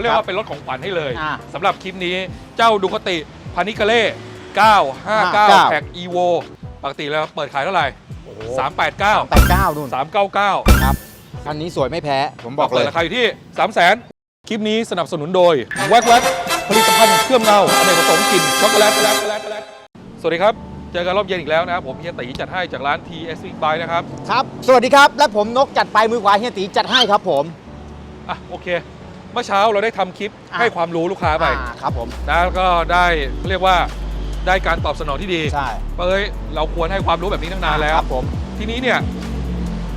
เขาเรียกว่าเป็นรถของขวัญให้เลยอ่าสำหรับคลิปนี้เจ้าดูคติพานิกาเล่959 59แท็ก EVO ปกติแล้วเปิดขายเท่าไหร่ โอ้โห389แปดเก้านู่น399ครับคันนี้สวยไม่แพ้ ผมบอกเลเปิยดราคาอยู่ที่ 3 0 0 0 0 0คลิปนี้สนับสนุนโดยแวกแวกผลิตภัณฑ์เครื่องเงาอเนกประสงค์กลิ่นช็อกโกแลตช็อกโกแลตช็อกโกแลตสวัสดีครับ เจอกันรอบเย็นอีกแล้วนะครับผมเฮียตีจัดให้จากร้าน TS Big Buy นะครับ ครับ สวัสดีครับ และผมนกจัดไปมือขวาเฮียตีจัดให้ครับผม อะโอเค เมื่อเช้าเราได้ทำคลิปอะ ให้ความรู้ลูกค้าไปอ่าครับผมนะแล้วก็ได้เรียกว่าได้การตอบสนองที่ดีใช่เอ้ยเราควรให้ความรู้แบบนี้ตั้งนานแล้ว ครับผมทีนี้เนี่ย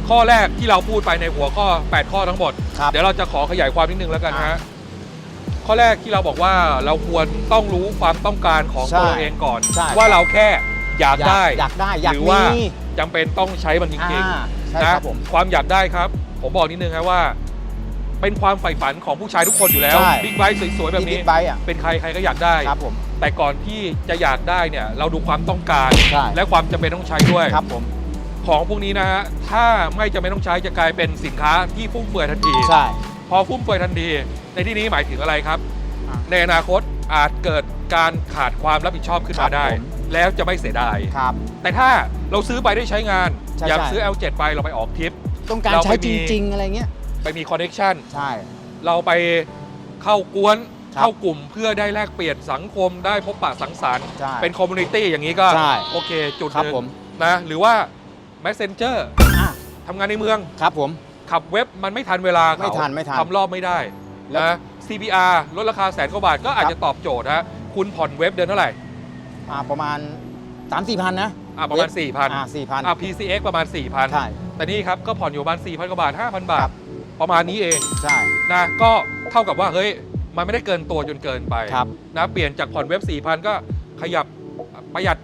ข้อแรกที่เราพูดไปในหัวข้อ 8 ข้อทั้งหมด ครับ เดี๋ยวเราจะขอขยายความนิดนึงแล้วกันอะฮะ ข้อแรกที่เราบอกว่าเราควรต้องรู้ความต้องการของใช่ตัวเราเองก่อน ใช่ ว่าเราแค่อยากได้ อยากได้อยากหรือมีว่าจำเป็นต้องใช้มันจริงอ่าๆใช่นะครับผม ความอยากได้ครับ ผมบอกนิดนึงครับว่า เป็นความใฝ่ฝันของผู้ชายทุกคนอยู่แล้ว ใช่ บิ๊กไบค์สวยๆ แบบนี้ บิ๊กไบค์อะเป็นใครใครก็อยากได้ ครับผม แต่ก่อนที่จะอยากได้เนี่ยเราดูความต้องการ ใช่ และความจำเป็นต้องใช้ด้วย ครับผม ของพวกนี้นะฮะถ้าไม่จำเป็นต้องใช้จะกลายเป็นสินค้าที่ฟุ่มเฟือยทันที ใช่ พอฟุ่มเฟือยทันที ในที่นี้หมายถึงอะไรครับ อะในอนาคตอาจเกิดการขาดความรับผิดชอบขึ้นครัมาบได้ผม แล้วจะไม่เสียดาย ครับ แต่ถ้าเราซื้อไปได้ใช้งาน ใช่อยากใช่ ซื้อ L7 ไปเราไปออกทริป ต้องการเราใช้ไปจมี ริง ๆ อะไรเงี้ย ไปมีคอนเน t ชันใช่ เราไปเข้ากวนครับเข้ากลุ่มเพื่อได้แลกเปลี่ยนสังคมได้พบปะสังสรรค์ ใช่ เป็นคอมมูนิตี้อย่างนี้ก็ ใช่ โอเค จุดครับหนึ่งผม นะหรือว่า Messenger อะ ทำงานในเมือง ครับผม ขับเว็บมันไม่ทันเวลาเขาไม่ทันไม่ทันทำรอบไม่ได้แล้ว นะ CPR ลดราคาแสนกว่าบาทก็อาจครับจะตอบโจทย์ฮะคุณผ่อนเว็บเดือนเท่าไหร่อ่าประมาณ 3 4พันนะอะประมาณเว็บ4,000อ่าสี่พันอะ PCX ประมาณใช่4,000แต่นี่ครับ ก็ผ่อนอยู่ประมาณ4,000 กว่าบาท 5,000 บาครัท บ ประมาณนี้เองใช่ นะก็เท่ากับว่าเฮ้ยมันไม่ได้เกินตัวจนเกินไปครับ นะเปลี่ยนจากผ่อนเว็บ 4,000 ก็ขยับประหยัด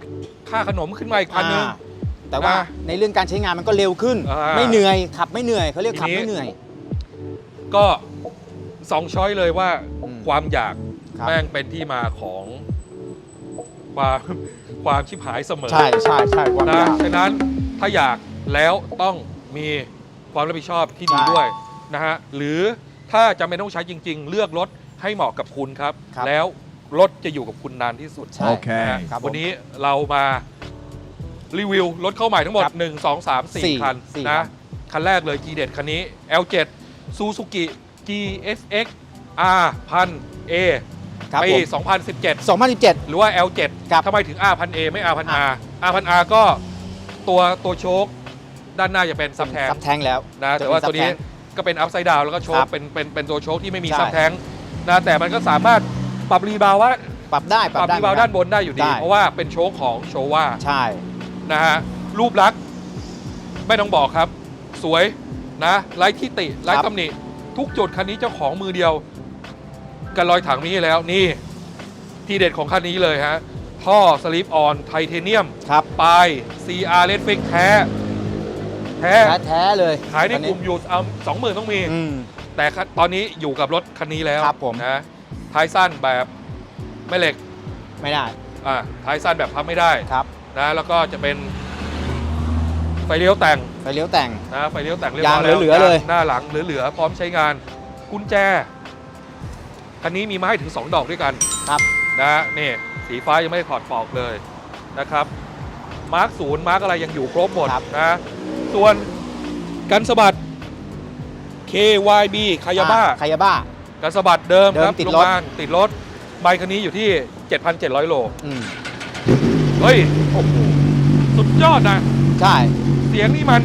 ค่าขนมขึ้นมาอีกพันหนึ่งอ่าแต่ว่านะในเรื่องการใช้งานมันก็เร็วขึ้น อ่าไม่เหนื่อยขับไม่เหนื่อยเขาเรียกขับทีนี้ ไม่เหนื่อย ก็สองช้อยเลยว่าอืมความอยากครับ แม่งเป็นที่มาของความความชิบหายเสมอ ใช่ใช่ใช่ความนะยาก ฉะนั้นถ้าอยากแล้วต้องมีความรับผิดชอบที่ดีใช่ ด้วย นะฮะหรือถ้าจำเป็นต้องใช้จริง ๆ เลือกรถให้เหมาะกับคุณครับ ครับแล้วรถจะอยู่กับคุณนานที่สุดใช่ โอเค นะฮะครับผมวันนี้เรามารีวิวรถเข้าใหม่ทั้งหมด ครับ1 2 3 สี่4 คันสี่นะคันคันแรกเลย G เด็ดคันนี้ L7 Suzuki GSX R 1000 A ครับปี ผม2017 2017 หรือว่า L7 ครับทำไมถึง R1000A ไม่ R1000R อะ R1000R ก็ตัวตัวโชคด้านหน้าจะเป็นซับแทงซับแทงแล้วนะแต่ว่าจะตัวเป็นนี้ ซับแทง ก็เป็นอัพไซด์ดาวแล้วก็โชคครับเป็นเป็นเป็นตัวโชคที่ไม่มีใช่ ซับแทงนะแต่มันก็สามารถปรับรีบาวว่าปรับได้ปรับรีบาวด้านบนได้อยู่ดี ได้ เพราะว่าเป็นโชคของโชว่าใช่ นะฮะรูปลักษณ์ไม่ต้องบอกครับ สวยนะไร้ที่ติไร้ตำหนิ ทุกจุดคันนี้เจ้าของมือเดียวกันรอยถังนี้แล้วนี่ ที่เด็ดของคันนี้เลยฮะท่อสลิปออนไทเทเนียม ครับ ปลาย CR เลดฟิกแท้แท้ แท้ แท้ๆเลยขายในตอนกนี้ ลุ่มอยู่เอาสองหมื่นต้องมี อืม แต่คันตอนนี้อยู่กับรถคันนี้แล้วครับผม นะท้ายสั้นแบบไม่เหล็กไม่ได้อ่าท้ายสั้นแบบพับไม่ได้ครับนะแล้วก็จะเป็น ไฟเลี้ยวแต่งไฟเลี้ยวแต่ง นะไฟเลี้ยวแต่งเรียบร้อยยางแล้วเหลือๆเลย หน้าหลังเหลือๆพร้อมใช้งาน กุญแจ คันนี้มีมาให้ถึง 2 ดอกด้วยกันครับนะนี่ สีฟ้ายังไม่ได้ถอดปลอกเลยนะครับมาร์กศูนย์มาร์กอะไรยังอยู่ครบหมดครับ นะ ส่วนกันสะบัด KYB คายาบ้าคายาบ้า กันสะบัดเดิมเดิมครับติดโงรถงานติดรถใบคันนี้อยู่ที่ 7,700 โลอืมเฮ้ย โอ้โห สุดยอดนะ ใช่ เสียงนี่มัน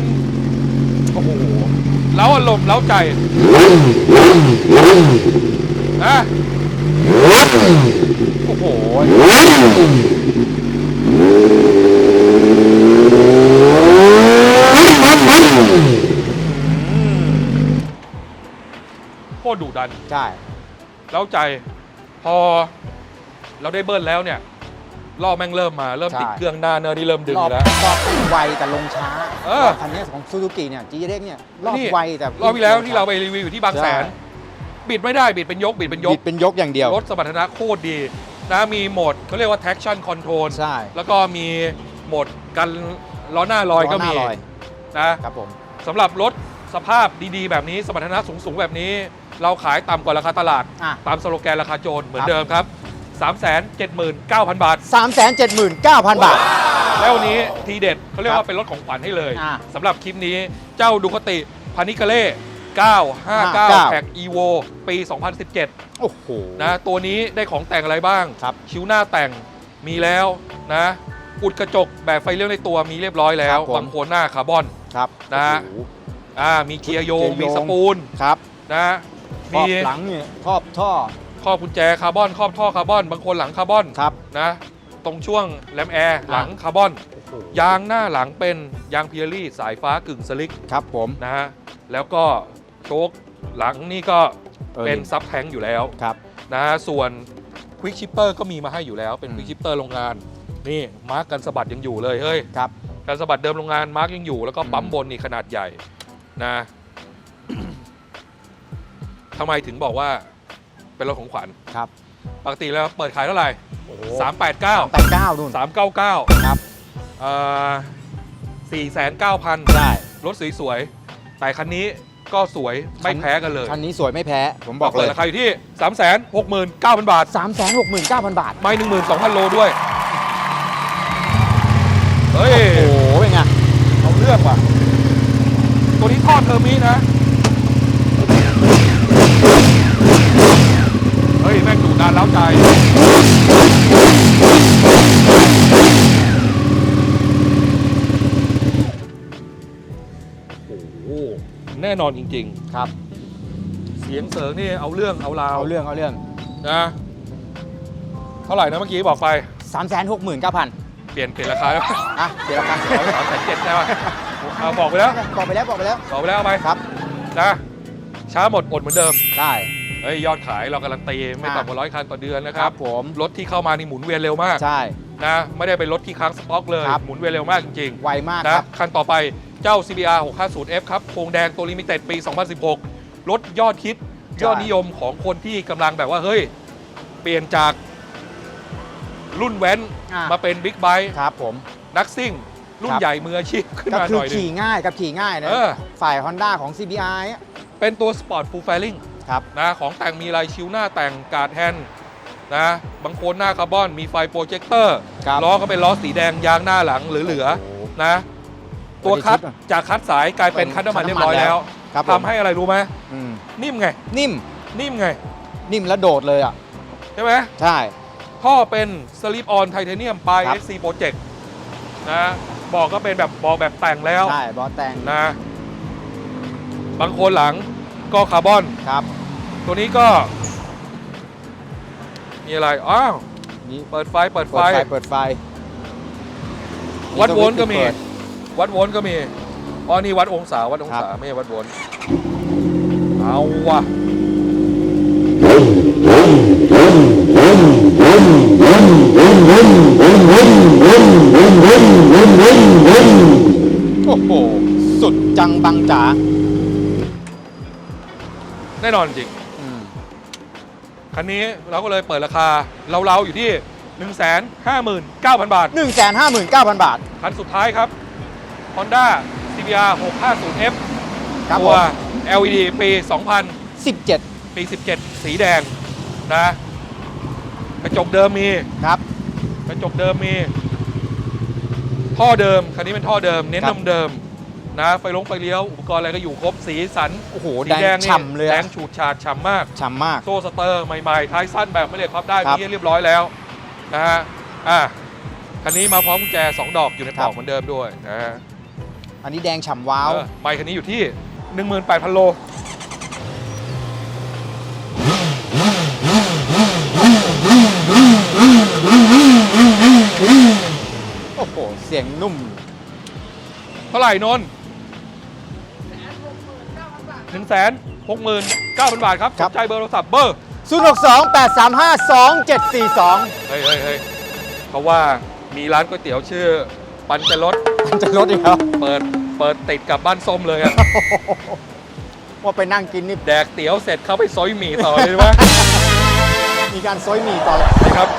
โอ้โหเล้าอารมณ์เล้าใจนะโอ้โห โคตร ดุดันใช่เล้าใจพอเราได้เบิ้ลแล้วเนี่ยรอบแม่งเริ่มมาเริ่มติดใช่เครื่องหน้าเนอร์ที่เริ่มดึงรอบแล้ว รอบไวแต่ลงช้าเออ รอบคันนี้ของซูซูกิเนี่ยจีเด็กเนี่ยรอบนี่ไวแต่รอบที่แล้วที่เราไปรีวิวอยู่ที่บางแสนใช่บิดไม่ได้บิดเป็นยกบิดเป็นยบิกดเป็นยกอย่างเดียวรถสมรรถนะโคตรดีนะมีโหมดเขาเรียกว่า traction control ใช่แล้วก็มีโหมดกันล้อหน้าลอยก็มีล้อหน้าลอยนะครับผมสำหรับรถ สภาพดีๆ แบบนี้สมรรถนะสูงๆ แบบนี้ เราขายต่ำกว่าราคาตลาด อะ ตามสโลแกนราคาโจรเหมือนครับเดิมครับ 379,000 บาท 379,000 บาท แล้ววันนี้ทีเด็ดเขาเรียกครัว่าบเป็นรถของขวัญให้เลยอ่าสำหรับคลิปนี้เจ้าดูคติพานิกาเล่959 59แท็ก EVO ปี 2017 โอ้โห นะตัวนี้ได้ของแต่งอะไรบ้าง ครับ คิ้วหน้าแต่งมีแล้วนะ อุดกระจกแบบไฟเลี้ยวในตัวมีเรียบร้อยแล้วครับผมบังโคลนหน้าคาร์บอน ครับนะ โอ้โห อ่ามีเกียร์โยง เกียร์โยงมีสปูลครับนะครมีอบหลังเนี่ยครอบท่อครอบกุญแจคาร์บอนครอบท่อคาร์บอน บางคนหลังคาร์บอนครับ นะตรงช่วงแรมแอร์หลังคาร์บอนยางหน้าหลังเป็นยางเพียรี่สายฟ้ากึ่งสลิกครับผมนะฮะแล้วก็โชคหลังนี่ก็ออเป็นซับแทงอยู่แล้วครับ นะฮะส่วนควิกชิปเปอร์ก็มีมาให้อยู่แล้วเป็นอืคมวิกชิปเปอร์โรงงาน นี่มาร์กกันสะบัดยังอยู่เลยเฮ้ย ครับ การสะบัดเดิมโรงงานมาร์กยังอยู่แล้วก็ปั๊มอืมบนนี่ขนาดใหญ่ นะทำไมถึงบอกว่าเป็นรถของขวัญครับปกติแล้วเปิดขายเท่าไหร่โอ้โห389แปดเก้านู่น399ครับเอ่อ4,900ได้รถสวยๆแต่คันนี้ก็สวยไม่แพ้กันเลย คันนี้สวยไม่แพ้ ผมบอกเลเปิดยราคาอยู่ที่ 369,000 บาท 369,000 บาท ไม่ 12,000 โลด้วย เฮ้ย โอ้โหเป็นไงเอาเรื่องว่ะตัวนี้ท อดเทอร์มินะ เฮ้ย แม่งดุดันเล้าใจโอ้โหแน่นอนจริงครับๆเสียงเสริงนี่เอาเรื่องเอาราวเอาเรื่องเอาเรื่องนะ เท่าไหร่นะเมื่อกี้บอกไป 369,000 เปลี่ยนเปลี่ยนราคาแล้วอะเดี๋ยวกัน สามแสนเจ็ดใช่ไหม เอาบอกไปแล้วบอกไปแล้วบอกไปแล้วบอกไปแล้วเอาไปครับนะช้าหมดอดเหมือนเดิมได้เฮ้ยยอดขายเราการันตีไม่ต่ำกว่าร้อยคันต่อเดือนนะครับผมรถที่เข้ามานี่หมุนเวียนเร็วมากใช่นะไม่ได้เป็นรถที่ค้างสต็อกเลยครับหมุนเวียนเร็วมากจริงไวมากๆคนะรับคันต่อไปเจ้า CBR 650F ครับโครงแดงตัวลิมิเต็ดปี 2016 รถยอดคิดใช่ยอดนิยมของคนที่กำลังแบบว่าเฮ้ยเปลี่ยนจากรุ่นแว้นอะมาเป็นบิ๊กไบค์ครับผมนักซิ่ง รุ่คนรับ ใหญ่มืออาชีพขึ้นก็มาคืหอน่อยหนึง ขี่ง่ายกับขี่ง่ายนะเออ ฝ่าย Honda ของ CBR อะเป็นตัวสปอร์ตฟูลไฟลิงครับ นะของแต่งมีลายชิวหน้าแต่งการ์ดแฮนด์นะบางโคนหน้าคาร์บอนมีไฟโปรเจคเตอร์ครับล้อก็เป็นล้อสีแดงยางหน้าหลังเหลือโอ้โหๆนะ ตัวคัดจากคัดสายกลายเป็นเป็นคัดน้ำมันคัดเรียน้ำมันบร้อยแล้วครับผม ทำให้อะไรรู้ไหมอืมนิ่มไง นิ่มนิ่มไง นิ่มแล้วโดดเลยอะ ใช่ไหม ใช่ ท่อเป็นสลิปออนไทเทเนียมปลาย ครับ SC Project นะ บอกก็เป็นแบบบอกแบบแต่งแล้วใช่บอสแตงนะ บางโคนหลังก็คาร์บอน ครับ ตัวนี้ก็ มีอะไร อ้าว นี่เปิดไฟ เปิดไฟ เปิดไฟเปิดไฟ วัดโวลต์ก็มีเปิดวัดโวลต์ก็มี อ๋อ นี่วัดองศา วัดองศาครับไม่ใช่วัดโวลต์เอาว่ะ โอ้โห สุด จังบังจ๋าแน่นอนจริง อืมคันนี้เราก็เลยเปิดราคาเราๆอยู่ที่ 159,000 บาทหนึ่งแสนห้าหมื่นเก้าพันบาท คันสุดท้ายครับ Honda CBR 650F ครับตัผว ม LED ปีสิบเจ็ด2000ปี 17 สีแดงนะ กระจกเดิมมี ครับ กระจกเดิมมี ท่อเดิม คันนี้เป็นท่อเดิม เน้นครันบมเดิม นะไฟลงไฟเลี้ยว อุปกรณ์อะไรก็อยู่ครบสีสัน โอ้โหสีแดงแดงนี่ฉ่ำเลยแดอะงฉูดฉาดฉ่ำมาก ฉ่ำมาก โซ่สเตอร์ใหม่ๆ ท้ายสั้นแบบไม่เหล็กพับได้ครับมีให้เรียบร้อยแล้วนะฮะอะคันนี้มาพร้อมกุญแจ 2 ดอกอยู่ในปลครัอบกเหมือนเดิมด้วยนะฮะอันนี้แดงฉ่ำว้าว เออไมค์คันนี้อยู่ที่ 18,000 โล โอ้โห เสียงนุ่ม เท่าไหร่นนท์ หนึ่งแสนหกหมื่นเก้าพันบาทครับครัสบนใจเบอร์โทรศัพท์เบอร์ 0 6 2 8 3 5 2 7 4 2 เฮ้ยเฮ้ยเฮ้ยเพราะว่ามีร้านก๋วยเตี๋ยวชื่อ ปันจะรถมันจะลดอีกแล้วเปิดเปิดติดกับบ้านส้มเลยอะ ว่าไปนั่งกินนี่แดกเตี๋ยวเสร็จเข้าไปซอยหมี่ต่อเลยว่ามีการซอยหมี่ต่อ นะครับ